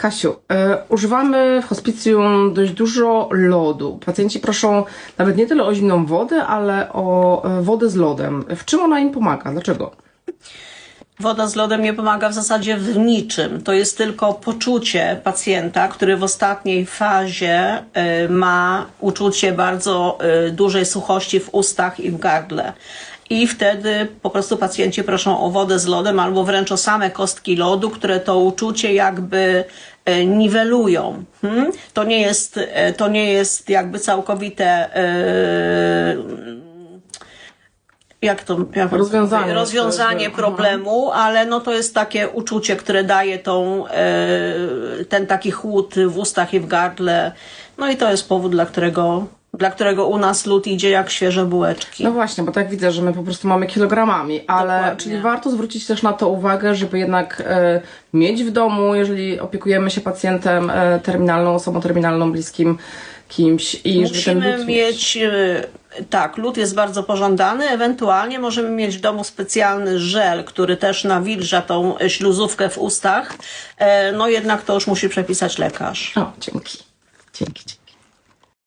Kasiu, e, używamy w hospicjum dość dużo lodu. Pacjenci proszą nawet nie tyle o zimną wodę, ale o e, wodę z lodem. W czym ona im pomaga? Dlaczego? Woda z lodem nie pomaga w zasadzie w niczym. To jest tylko poczucie pacjenta, który w ostatniej fazie y, ma uczucie bardzo y, dużej suchości w ustach i w gardle. I wtedy po prostu pacjenci proszą o wodę z lodem albo wręcz o same kostki lodu, które to uczucie jakby y, niwelują. Hmm? To, nie jest, y, to nie jest jakby całkowite y, jak to jak Rozwiązanie. rozwiązanie Aha. problemu, ale no to jest takie uczucie, które daje tą, e, ten taki chłód w ustach i w gardle. No i to jest powód, dla którego, dla którego u nas lód idzie jak świeże bułeczki. No właśnie, bo tak widzę, że my po prostu mamy kilogramami, ale Dokładnie. czyli warto zwrócić też na to uwagę, żeby jednak e, mieć w domu, jeżeli opiekujemy się pacjentem e, terminalną, osobą terminalną, bliskim kimś i żeby ten Musimy mieć, e, tak, lód jest bardzo pożądany, ewentualnie możemy mieć w domu specjalny żel, który też nawilża tą śluzówkę w ustach, E, no jednak to już musi przepisać lekarz. O, dzięki. Dzięki. dzięki.